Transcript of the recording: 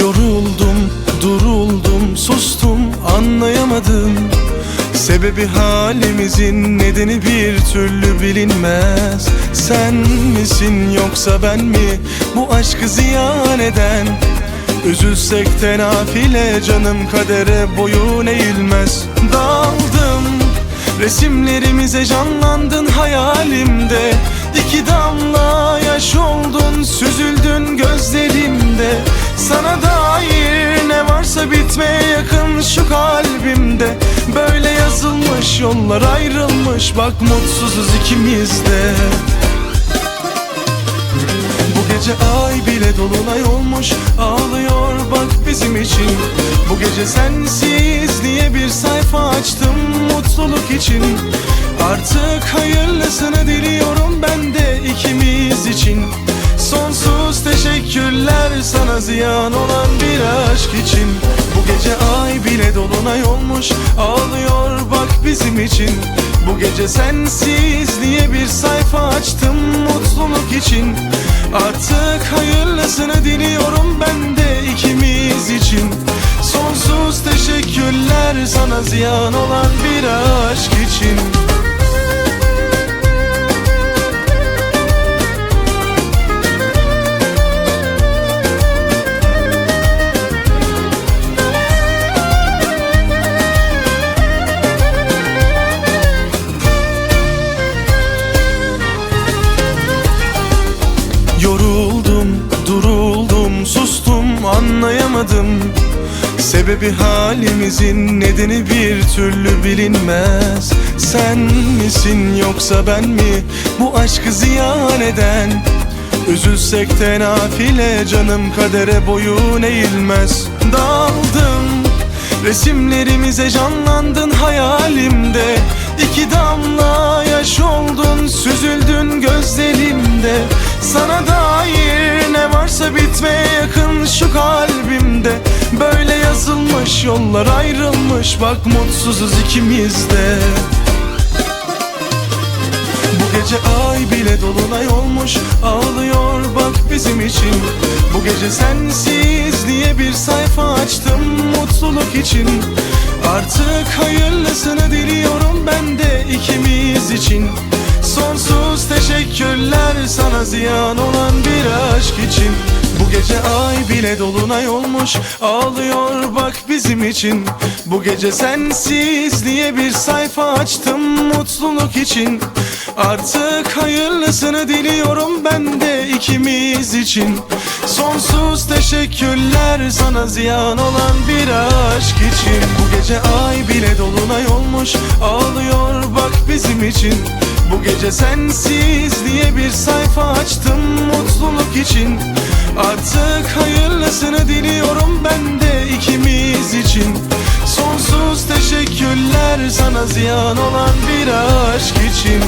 Yoruldum, duruldum, sustum, anlayamadım. Sebebi halimizin nedeni bir türlü bilinmez. Sen misin yoksa ben mi? Bu aşkı ziyan eden. Üzülsek tenafile canım kadere boyun eğilmez. Daldım resimlerimize canlandın hayalimde. İki damla yaş oldun süzüldün gözlerimde. Sana dair ne varsa bitmeye yakın şu kalbimde. Böyle yazılmış yollar ayrılmış bak mutsuzuz ikimiz de bu gece ay bile dolunay olmuş Ağlıyor bak bizim için. Bu gece sensiz diye bir sayfa açtım Mutluluk için. Artık hayırlısını diliyorum ben de ikimiz için Sonsuz teşekkürler sana ziyan olan bir aşk için. Bu gece ay bile dolunay olmuş Ağlıyor bak bizim için. Bu gece sensiz diye bir sayfa açtım mutluluk için. Artık hayırlısını diliyorum ben de ikimiz için. Sonsuz teşekkürler sana ziyan olan Sebebi halimizin nedeni bir türlü bilinmez. Sen misin yoksa ben mi? Bu aşkı ziyan eden. Üzülsek de nafile canım kadere boyun eğilmez. Daldım resimlerimize canlandın hayalimde. İki damla yaş oldun süzüldün gözlerimde. Sana dair yazılmış yollar ayrılmış. Bak mutsuzuz ikimiz de. Bu gece ay bile dolunay olmuş. Ağlıyor bak bizim için. Bu gece sensiz diye bir sayfa açtım Mutluluk için. Artık hayırlısını diliyorum ben de ikimiz için. Sonsuz teşekkürler sana ziyan olan bir aşk için Bu gece ay bile dolunay olmuş Ağlıyor bak bizim için. Bu gece sensiz diye bir sayfa açtım mutluluk için. Artık hayırlısını diliyorum ben de ikimiz için. Sonsuz teşekkürler sana ziyan olan bir aşk için. Bu gece ay bile dolunay olmuş Ağlıyor bak bizim için. Bu gece sensiz diye bir sayfa açtım mutluluk için. Artık hayırlısını diliyorum ben de ikimiz için. Sonsuz teşekkürler sana ziyan olan bir aşk için